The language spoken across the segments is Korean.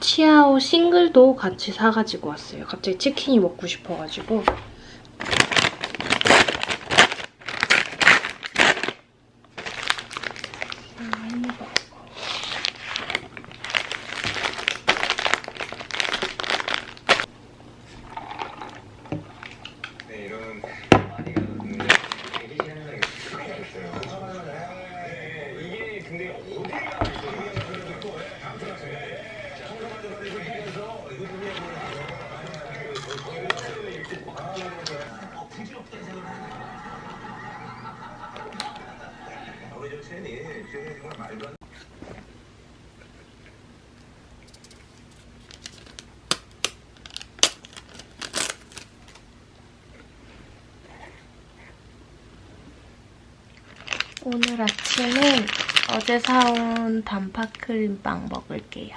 치아오 싱글도 같이 사가지고 왔어요. 갑자기 치킨이 먹고 싶어가지고. 햄버거. 네, 이런 많이 가는데 대기 시간이 크게 있어요. 네, 이게 근데 어디가 오늘 아침은 어제 사온 단팥크림빵 먹을게요.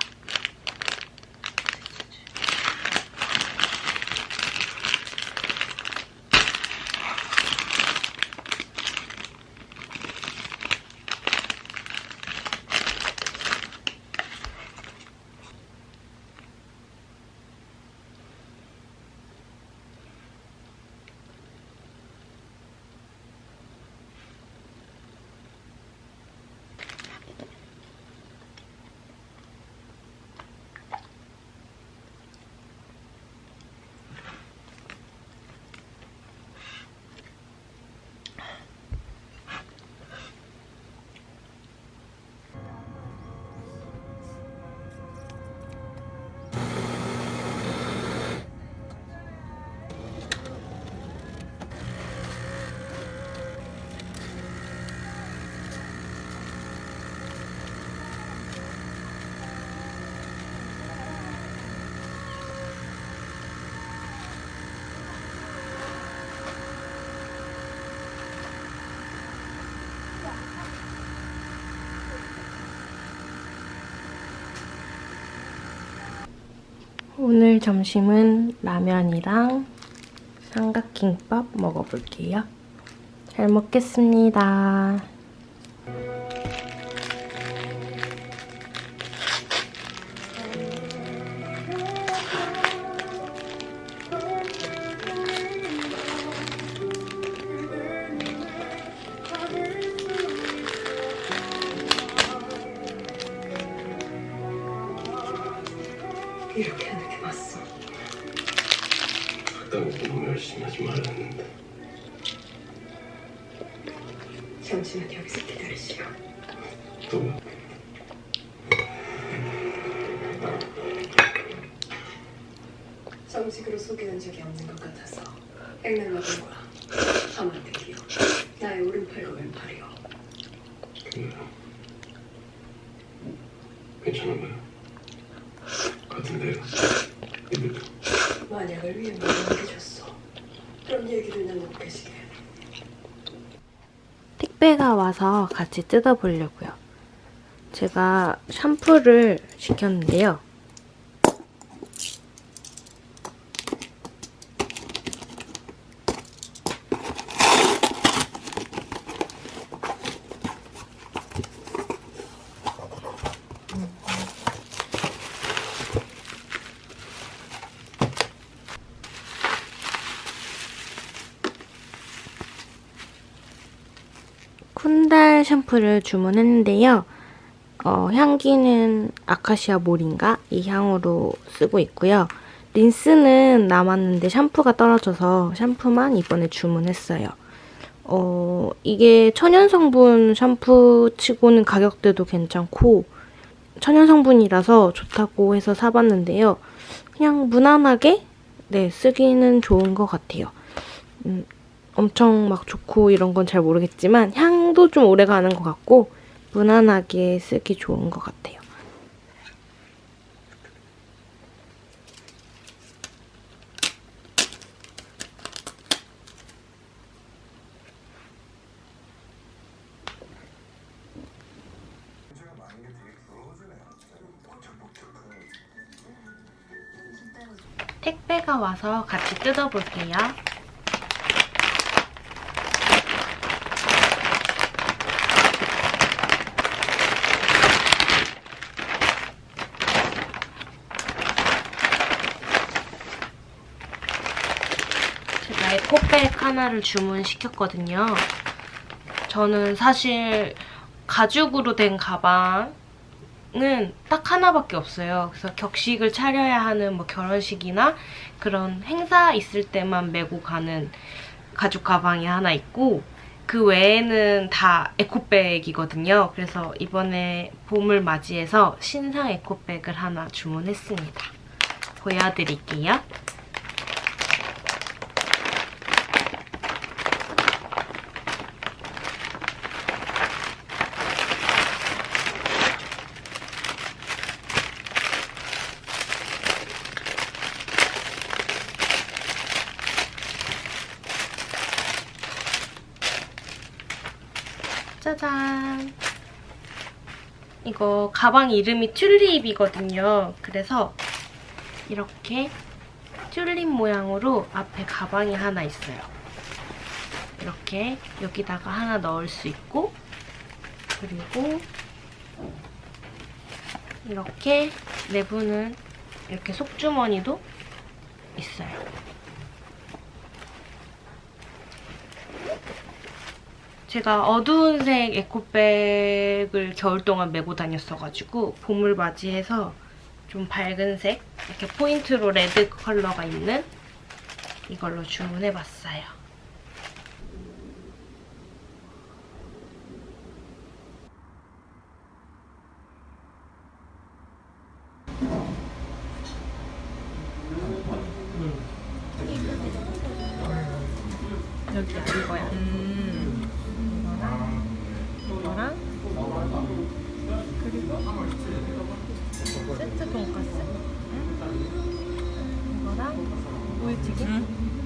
오늘 점심은 라면이랑 삼각김밥 먹어볼게요. 잘 먹겠습니다. 공부 열심히 하지 말랬는데 잠시만 여기서 기다리시오. 또 정식으로 소개한 적이 없는 것 같아서. 하면 되기요. 나의 오른팔과 왼팔이요. 그 괜찮은 거야? 같은데요? 이들도 만약을 위해 말해줬어. 그럼 얘기를 나누고 계시게. 택배가 와서 같이 뜯어보려고요. 제가 샴푸를 시켰는데요. 쿤달 샴푸를 주문했는데요. 어, 향기는 아카시아 몰인가? 이 향으로 쓰고 있고요. 린스는 남았는데 샴푸가 떨어져서 샴푸만 이번에 주문했어요. 어, 이게 천연 성분 샴푸 치고는 가격대도 괜찮고 천연 성분이라서 좋다고 해서 사봤는데요. 그냥 무난하게 네, 쓰기는 좋은 것 같아요. 음, 엄청 막 좋고 이런 건 잘 모르겠지만 향 도 좀 오래 가는 것 같고 무난하게 쓰기 좋은 것 같아요. 택배가 와서 같이 뜯어볼게요. 에코백 하나를 주문시켰거든요. 저는 사실 가죽으로 된 가방은 딱 하나밖에 없어요. 그래서 격식을 차려야 하는 뭐 결혼식이나 그런 행사 있을 때만 메고 가는 가죽 가방이 하나 있고 그 외에는 다 에코백이거든요. 그래서 이번에 봄을 맞이해서 신상 에코백을 하나 주문했습니다. 보여드릴게요. 짜잔. 이거 가방 이름이 튤립이거든요. 그래서 이렇게 튤립 모양으로 앞에 가방이 하나 있어요. 이렇게 여기다가 하나 넣을 수 있고 그리고 이렇게 내부는 이렇게 속주머니도 있어요. 제가 어두운 색 에코백을 겨울 동안 메고 다녔어가지고 봄을 맞이해서 좀 밝은 색 이렇게 포인트로 레드 컬러가 있는 이걸로 주문해봤어요. 여기야 이거야. 이 嗯。